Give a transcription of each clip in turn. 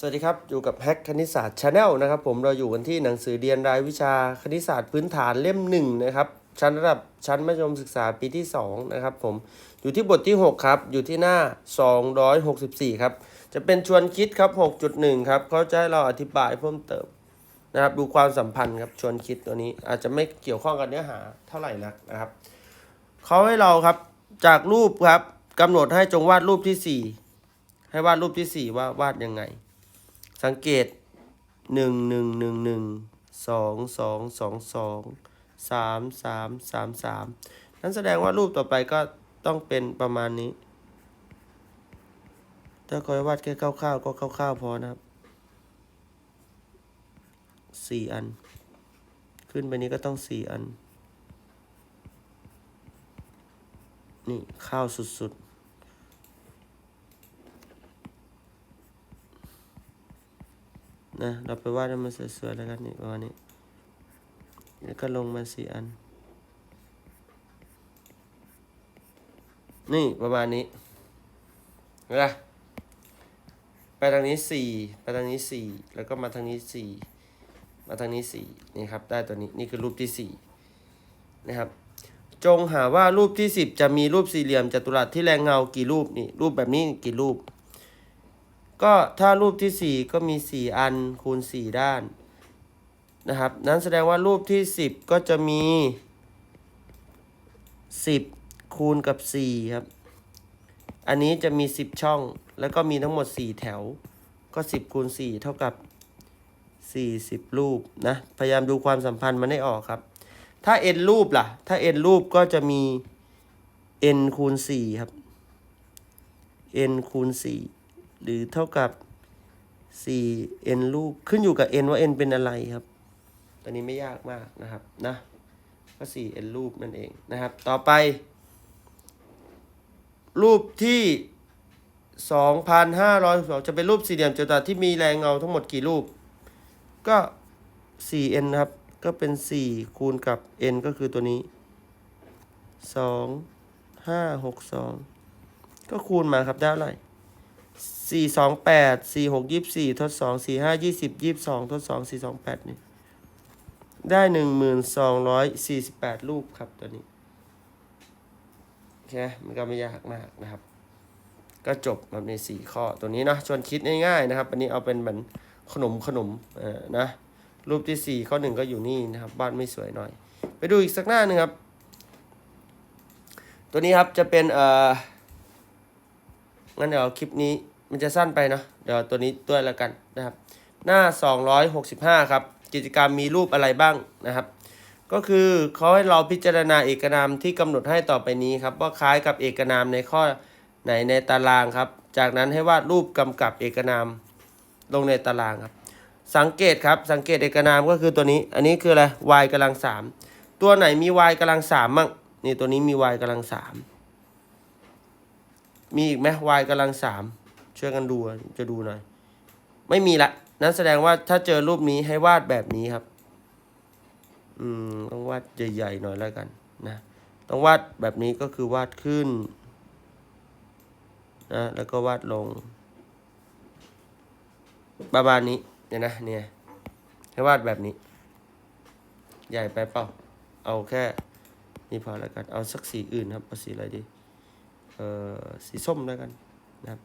สวัสดีครับ อยู่กับแฮกคณิตศาสตร์ชาแนลนะครับผมเราอยู่กันที่หนังสือเรียนรายวิชาคณิตศาสตร์พื้นฐานเล่มหนึ่งนะครับชั้นระดับชั้นมัธยมศึกษาปีที่2นะครับผมอยู่ที่บทที่ 6 ครับ อยู่ที่หน้า 264 ครับ จะเป็นชวนคิดครับ 6.1 ครับเขาจะให้เราอธิบายเพิ่มเติมนะครับดูความสัมพันธ์ครับชวนคิดตัวนี้อาจจะไม่เกี่ยวข้องกับเนื้อหาเท่าไหร่นักนะครับเขาให้เราครับจากรูปครับกำหนดให้จงวาดรูปที่ 4 ให้วาดรูปที่ 4 ว่าวาดยังไง สังเกตหนึ่งหนึ่งหนึ่งหนึ่งสองสองสองสองสามสามสามสามนั่นแสดงว่ารูปต่อไปก็ต้องเป็นประมาณนี้ ถ้าคอยวาดแค่คร่าวๆก็คร่าวๆพอนะครับสี่อัน ขึ้นไปนี้ก็ต้องสี่อัน นี่ข้าวสุดๆ นะเราไปวาดให้มันสวยๆแล้วกันนี่ประมาณนี้แล้วก็ลงมาสี่อัน นี่ประมาณนี้เห็นะไปทางนี้สี่ไปทางนี้สี่แล้วก็มาทางนี้สี่มาทางนี้สี่นี่ครับ ได้ตัวนี้นี่คือรูปที่สี่นะครับ จงหาว่ารูปที่สิบจะมีรูปสี่เหลี่ยมจัตุรัสที่แรงเงากี่รูปนี่รูปแบบนี้กี่รูป ก็ถ้ารูปที่ 4 ก็มี 4 อันคูณ 4 ด้านนะครับ นั้นแสดงว่ารูปที่ 10 ก็จะมี 10 คูณกับ 4 ครับ อันนี้จะมี 10 ช่อง แล้วก็มีทั้งหมด 4 แถว ก็ 10 คูณ 4 เท่ากับ 40 รูปนะ พยายามดูความสัมพันธ์มันให้ออกครับ ถ้า n รูปล่ะ ถ้า n รูปก็จะมี n คูณ 4 ครับ n คูณ 4 หรือเท่ากับ 4n รูปขึ้นอยู่กับ n ว่า n เป็นอะไรครับ ตอนนี้ไม่ยากมากนะครับนะก็ 4n รูปนั่นเองนะครับ ต่อไป รูปที่ 2,512จะเป็นรูปสี่เหลี่ยมจัตุรัสที่มีแรงเงาทั้งหมดกี่รูป ก็ 4n นครับ ก็เป็น 4 คูณกับ n ก็คือตัวนี้ 2 5 6 2 ก็คูณมาครับได้เท่าไหร่ สี่สองแปดสี่หกยี่สี่ทดสองสี่ห้ายี่สิบยี่สองทดสองสี่สองแปดนี่ได้หนึ่งหมื่นสองร้อยสี่สิบแปดรูปครับตัวนี้โอเคมันก็ไม่ยากมากนะครับ ก็จบแบบในสี่ข้อตัวนี้เนาะชวนคิดง่ายๆนะครับ อันนี้เอาเป็นเหมือนขนมขนมเอ่อนะ รูปที่สี่ข้อหนึ่งก็อยู่นี่นะครับบ้านไม่สวยหน่อย ไปดูอีกสักหน้าหนึ่งครับ ตัวนี้ครับจะเป็นเอ่องั้นเดี๋ยวคลิปนี้ มันจะสั้นไปเนาะเดี๋ยวตัวนี้ด้วยแล้วกันนะครับ หน้า 265 ครับ กิจกรรมมีรูปอะไรบ้างนะครับ ก็คือเขาให้เราพิจารณาเอกนามที่กำหนดให้ต่อไปนี้ครับ ว่าคล้ายกับเอกนามในข้อไหนในตารางครับ จากนั้นให้วาดรูปกำกับเอกนามลงในตารางครับ สังเกตครับสังเกตเอกนามก็คือตัวนี้ อันนี้คืออะไร y กำลังสามตัวไหนมี y กำลังสามมั่งนี่ตัวนี้มี y กำลังสามมีอีกไหม y กำลังสาม ช่วยกันดูจะดูหน่อย ไม่มีละนั้นแสดงว่าถ้าเจอรูปนี้ให้วาดแบบนี้ครับ อืม ต้องวาดใหญ่ๆหน่อยแล้วกันนะ ต้องวาดแบบนี้ก็คือวาดขึ้นนะแล้วก็วาดลงประมาณนี้เนี่ยนะเนี่ยให้วาดแบบนี้ ใหญ่ไปเปล่า เอาแค่นี่พอแล้วกัน เอาสักสีอื่นครับ เอาสีอะไรดี เอ่อ สีส้มแล้วกันนะครับ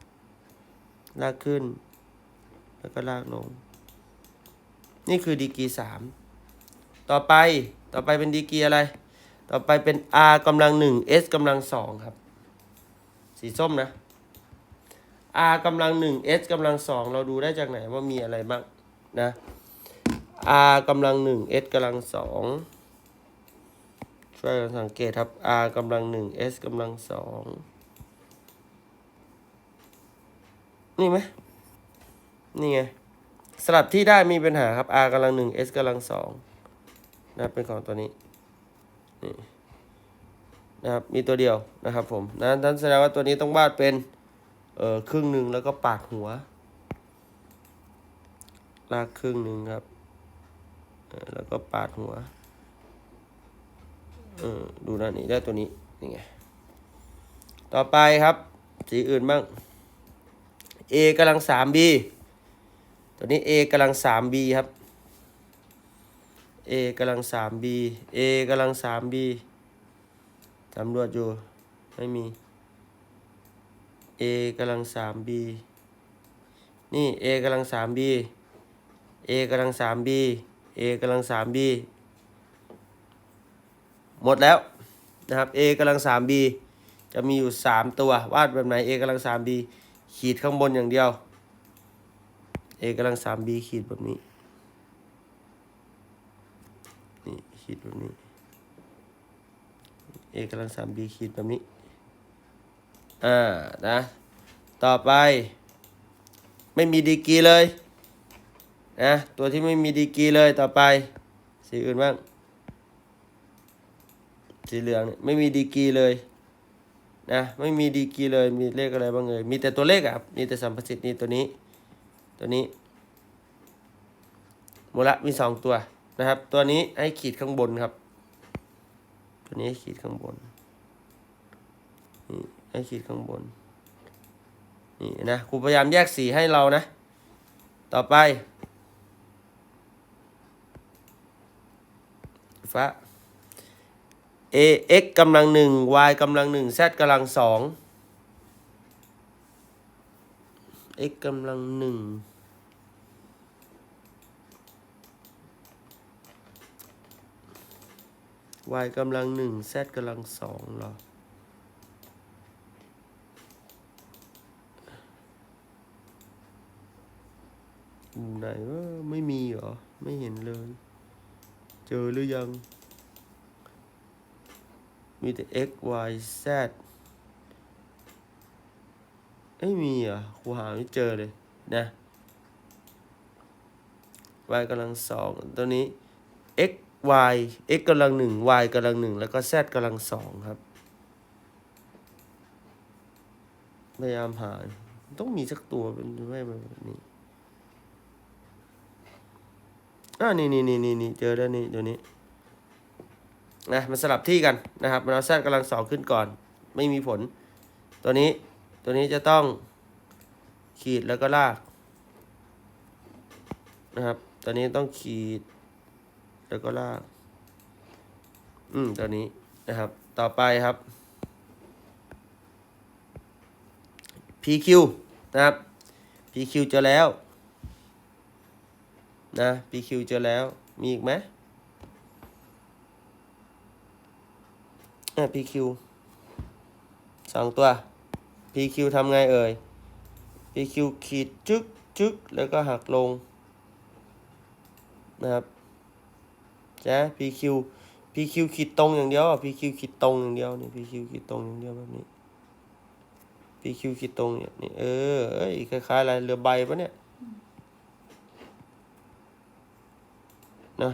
ลากขึ้น แล้วก็ลากลง นี่คือดีกีสามต่อไปต่อไปเป็นดีกีอะไร ต่อไปเป็น r กำลังหนึ่ง s กำลังสองครับ สีส้มนะ r กำลังหนึ่ง s กำลังสองเราดูได้จากไหนว่ามีอะไรบ้างนะ r กำลังหนึ่ง s กำลังสองช่วยกันสังเกตครับ r กำลังหนึ่ง s กำลังสอง นี่ไหมนี่ไง สลับที่ได้มีปัญหาครับ r กำลังหนึ่ง s กำลังสองนะครับเป็นของตัวนี้นี่นะครับมีตัวเดียวนะครับผมนั้นนั้นแสดงว่าตัวนี้ต้องวาดเป็นเอ่อครึ่งหนึ่งแล้วก็ปาดหัว ลากครึ่งหนึ่งครับเออแล้วก็ปาดหัวเออดูด้านนี้ได้ตัวนี้นี่ไงต่อไปครับ สีอื่นบ้าง a กำลังสาม b ตัวนี้ a กำลัง 3b ครับ a กำลัง 3b a กำลัง 3b สำรวจอยู่ ไม่มี a กำลัง 3b นี่ a กำลัง 3b a กำลัง 3b a กำลัง 3b หมดแล้วนะครับ a กำลัง 3b จะมีอยู่ 3 ตัววาดแบบไหน a กำลัง 3b ขีดข้างบนอย่างเดียว a กำลัง 3b ขีดแบบนี้ นี่ขีดแบบนี้ a กำลัง 3b ขีดแบบนี้ อ่า นะ ต่อไป ไม่มีดีกีเลย นะ ตัวที่ไม่มีดีกีเลย ต่อไป สีอื่นบ้าง สีเหลืองไม่มีดีกีเลย นะไม่มีดีกรีเลยมีเลขอะไรบ้างเลยมีแต่ตัวเลขอะครับมีแต่สัมประสิทธิ์นี่ตัวนี้ ตัวนี้หมดละมีสองตัวนะครับ ตัวนี้ให้ขีดข้างบนครับ ตัวนี้ให้ขีดข้างบนนี่ให้ขีดข้างบนนี่นะครูพยายามแยกสีให้เรานะ ต่อไปฟ้า a x กำลังหนึ่ง y กำลังหนึ่ง z กำลังสอง x กำลังหนึ่ง y กำลังหนึ่ง z กำลังสองเหรออยู่ไหนวะไม่มีเหรอ ไม่เห็นเลย เจอหรือยัง มีแต่ x y z ไม่มีอะครูหาไม่เจอเลยนะ y กำลังสองตัวนี้ x y x กำลังหนึ่ง y กำลังหนึ่งแล้วก็ z กำลังสองครับ พยายามหา ต้องมีสักตัวเป็นไม่แบบนี้อ่านี่นี่นี่นี่นี่เจอแล้วนี่ตัวนี้ นะมันสลับที่กันนะครับมันเอาแซดกำลังสองขึ้นก่อน ไม่มีผล ตัวนี้ตัวนี้จะต้องขีดแล้วก็ลากนะครับตัวนี้ต้องขีด แล้วก็ลาก อืมตัวนี้นะครับ ต่อไปครับ PQ นะครับ PQ เจอแล้วนะ PQ เจอแล้ว มีอีกไหม อะ PQ สองตัว PQ ทำไงเอ่ย PQ ขีดจึ๊กจึ๊กแล้วก็หักลง นะครับจ้ะ PQ PQ ขีดตรงอย่างเดียว PQ ขีดตรงอย่างเดียวนี่ PQ ขีดตรงอย่างเดียวแบบนี้ PQ ขีดตรงเนี่ยนี่เออเอ้ยคล้ายๆอะไรเรือใบปะเนี่ยนะ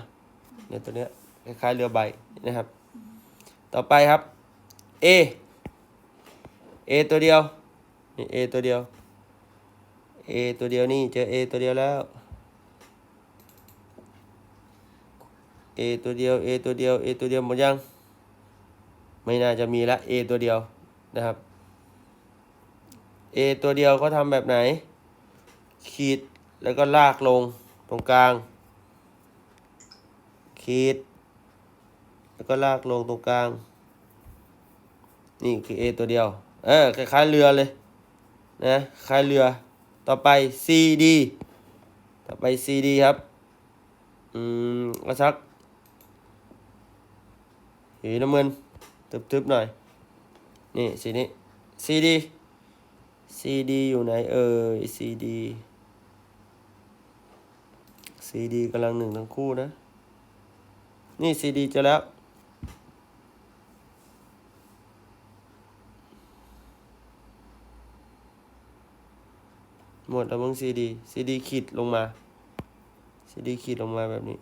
เนี่ยตัวเนี้ยคล้ายๆเรือใบนะครับ ต่อไปครับ A A ตัวเดียวนี่ A ตัวเดียว A ตัวเดียวนี่เจอ A ตัวเดียวแล้ว A ตัวเดียว A ตัวเดียว A ตัวเดียวหมดยัง ไม่น่าจะมีละ A ตัวเดียวนะครับ A ตัวเดียวเขาทำแบบไหน ขีดแล้วก็ลากลงตรงกลาง ขีด แล้วก็ลากลงตรงกลาง นี่คือ A ตัวเดียว เออ คล้ายๆเรือเลย นะ คล้ายเรือ ต่อไป CD ต่อไป CD ครับ อืมกระชักสีน้ำเงินทึบๆหน่อย นี่สีนี้ CD CD อยู่ไหนเอ่ย CD CD กำลังหนึ่งทั้งคู่นะ นี่ CD เจอแล้ว หมดแล้วมึง CD CD ขีดลงมา CD ขีดลงมาแบบนี้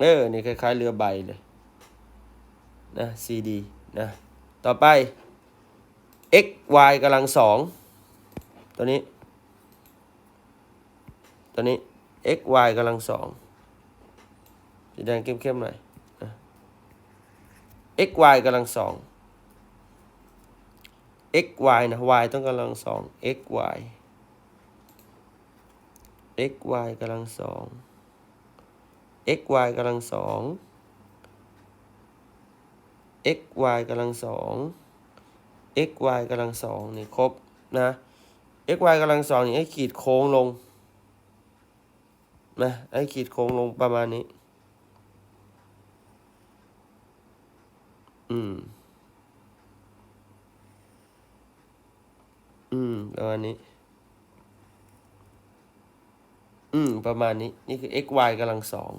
เออ นี่คล้ายๆเรือใบเลย นะ CD นะ ต่อไป x y กำลังสองตัวนี้ ตัวนี้ x y กำลังสองสีแดงเข้มๆหน่อยนะ x y กำลังสอง x y นะ y ต้องกำลังสอง x y x y กำลังสอง x y กำลังสอง x y กำลังสอง x y กำลังสองนี่ครบนะ x y กำลังสองนี่ให้ขีดโค้งลงนะให้ขีดโค้งลงประมาณนี้ อืม อืม ประมาณนี้ อืม ประมาณนี้ นี่คือ x y กำลังสอง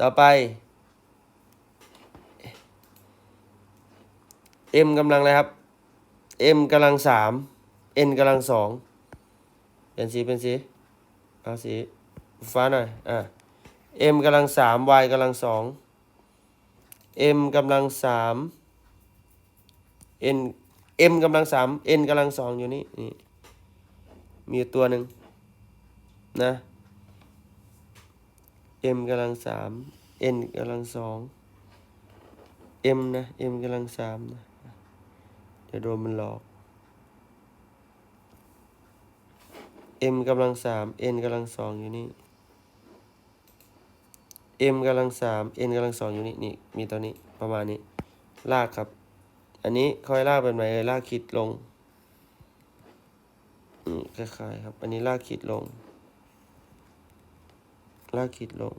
ต่อไป m กำลังอะไรครับ m กำลังสาม n กำลังสองเป็นสีเป็นสีเอาสีฟ้าหน่อย อะ m กำลังสาม y กำลังสอง m กำลังสาม n m กำลังสาม n กำลังสองอยู่นี่นี่ มีตัวหนึ่ง นะ m กำลังสาม n กำลังสอง m นะ m กำลังสามนะ เดี๋ยวโดนมันหลอก m กำลังสาม n กำลังสองอยู่นี่ m กำลังสาม n กำลังสองอยู่นี่นี่ มีตัวนี้ประมาณนี้ ลากครับ อันนี้ค่อยลากเป็นไหนเอ่ยลากขีดลงอืมคล้ายๆครับ อันนี้ลากขีดลง ลากขีดลง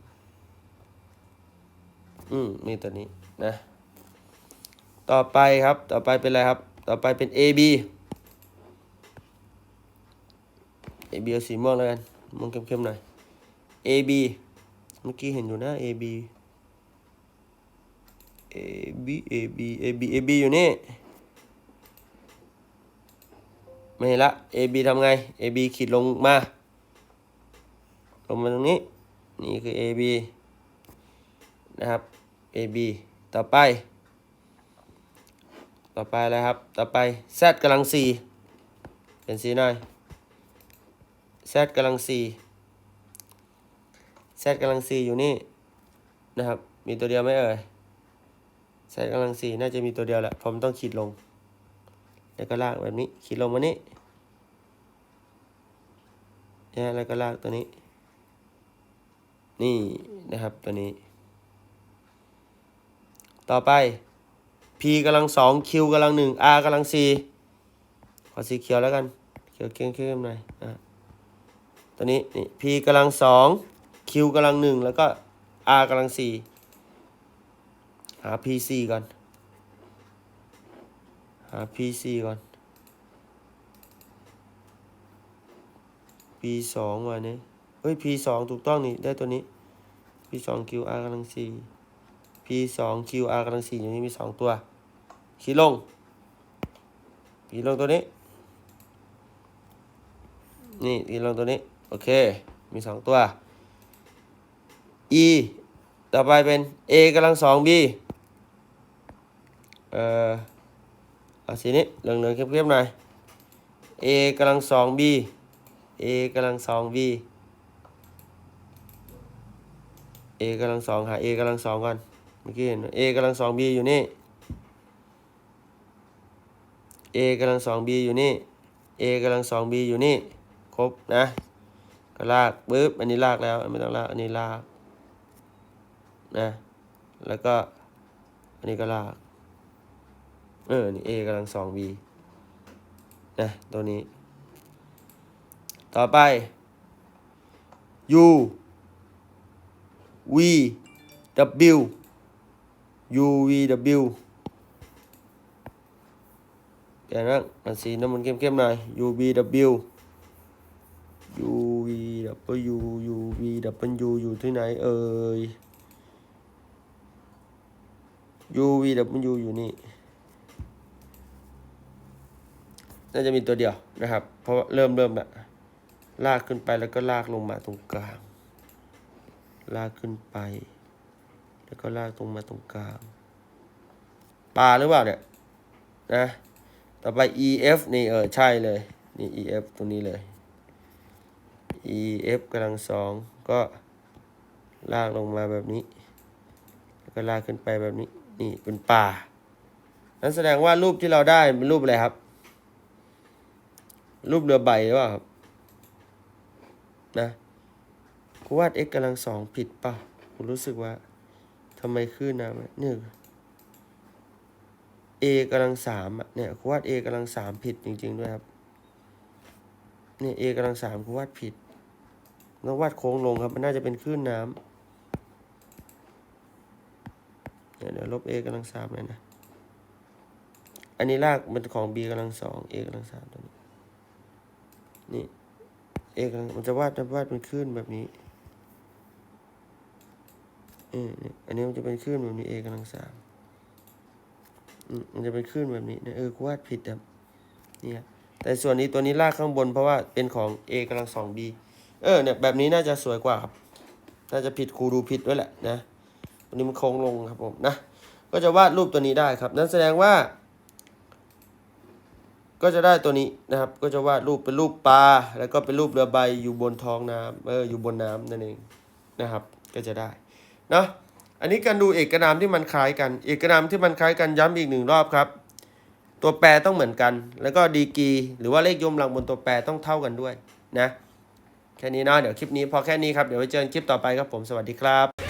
อืมมีตัวนี้นะ ต่อไปครับ ต่อไปเป็นอะไรครับ ต่อไปเป็น AB AB เอาสีม่วงแล้วกันม่วงเข้มๆหน่อย AB เมื่อกี้เห็นอยู่นะ AB AB AB AB AB อยู่นี่ ไม่เห็นละ AB ทำไง AB ขีดลงมา ลงมาตรงนี้ นี่คือ AB นะครับ AB ต่อไป ต่อไปอะไรครับ ต่อไป Z กำลังสี่เขียนสีหน่อย Z กำลังสี่ Z กำลังสี่อยู่นี่นะครับ มีตัวเดียวไหมเอ่ย Z กำลังสี่น่าจะมีตัวเดียวแหละ ผมต้องขีดลง แล้วก็ลากแบบนี้ ขีดลงมานี่นะแล้วก็ลากตัวนี้ นี่นะครับตัวนี้ ต่อไป P กำลังสอง Q กำลังหนึ่ง R กำลังสี่ขอสีเขียวแล้วกัน เขียวเข้มๆหน่อยอะตัวนี้นี่ P กำลังสอง Q กำลังหนึ่งแล้วก็ R กำลังสี่หา PC ก่อน หา PC ก่อน P สองวันนี้ ฮ้ย P สองถูกต้องนี่ได้ตัวนี้ P สอง Q R กำลังสี่ P สอง Q R กำลังสี่อย่างนี้มีสองตัวขีดลงขีดลงตัวนี้ นี่ขีดลงตัวนี้ โอเค มีสองตัว E ต่อไปเป็น A กำลังสอง B เอ่อเอาสีนี้เหลืองๆเข้มๆหน่อย A กำลังสอง B A กำลังสอง B A กำลังสองหา A กำลังสองก่อนเมื่อกี้เห็น A กำลังสอง B อยู่นี่ A กำลังสอง B อยู่นี่ A กำลังสอง B อยู่นี่ ครบนะ ก็ลากปึ๊บอันนี้ลากแล้วไม่ต้องลากอันนี้ลากนะแล้วก็อันนี้ก็ลากเออนี่ A กำลังสอง B นะตัวนี้ ต่อไป U V W U V W เปลี่ยนบ้างอันสีน้ำมันเข้มๆหน่อย U V W U V W U V W อยู่ที่ไหนเอ่ย U V W อยู่นี่น่าจะมีตัวเดียวนะครับ เพราะเริ่มเริ่มแบบลากขึ้นไปแล้วก็ลากลงมาตรงกลาง ลากขึ้นไป แล้วก็ลากตรงมาตรงกลางปลาหรือเปล่าเนี่ยนะต่อไป EF นี่เออใช่เลย นี่ EF ตรงนี้เลย EF กำลังสองก็ลากลงมาแบบนี้ แล้วก็ลากขึ้นไปแบบนี้ นี่เป็นป่า นั่นแสดงว่ารูปที่เราได้เป็นรูปอะไรครับ รูปเรือใบหรือเปล่าครับ นะ กูวาด x กำลังสองผิดป่ะกูรู้สึกว่าทำไมขึ้นนะเนี่ย a กำลังสามอะเนี่ยกูวาด a กำลังสามผิดจริง ๆ ด้วยครับเนี่ย a กำลังสามกูวาดผิดแล้ววาดโค้งลงครับ มันน่าจะเป็นคลื่นน้ำเดี๋ยวเดี๋ยวลบ a กำลังสามเลยนะ อันนี้ลากมันของ b กำลังสอง a กำลังสามตัวนี้ นี่ a กำลังมันจะวาดจะวาดเป็นคลื่นแบบนี้ ออันนี้มันจะเป็นคลื่นแบบนี้ a กำลังสามมันจะเป็นคลื่นแบบนี้นี่ยเออกูวาดผิดครับเนี่ยแต่ส่วนนี้ตัวนี้ลากข้างบนเพราะว่าเป็นของ a กำลังสอง b เออเนี่ยแบบนี้น่าจะสวยกว่าครับ น่าจะผิดครูดูผิดด้วยแหละนะตัวนี้มันโค้งลงครับผมนะ ก็จะวาดรูปตัวนี้ได้ครับ นั่นแสดงว่า ก็จะได้ตัวนี้นะครับ ก็จะวาดรูปเป็นรูปปลาแล้วก็เป็นรูปเรือใบอยู่บนท้องน้ำเอออยู่บนน้ำนั่นเองนะครับ ก็จะได้ นาะอันนี้การดูเอกนามที่มันคล้ายกัน เอกนามที่มันคล้ายกันย้ำอีกหนึ่งรอบครับ ตัวแปรต้องเหมือนกัน แล้วก็ดีกีหรือว่าเลขยมหลังบนตัวแปรต้องเท่ากันด้วยนะแค่นี้นะเดี๋ยวคลิปนี้พอแค่นี้ครับ เดี๋ยวไปเจอกันคลิปต่อไปครับผมสวัสดีครับ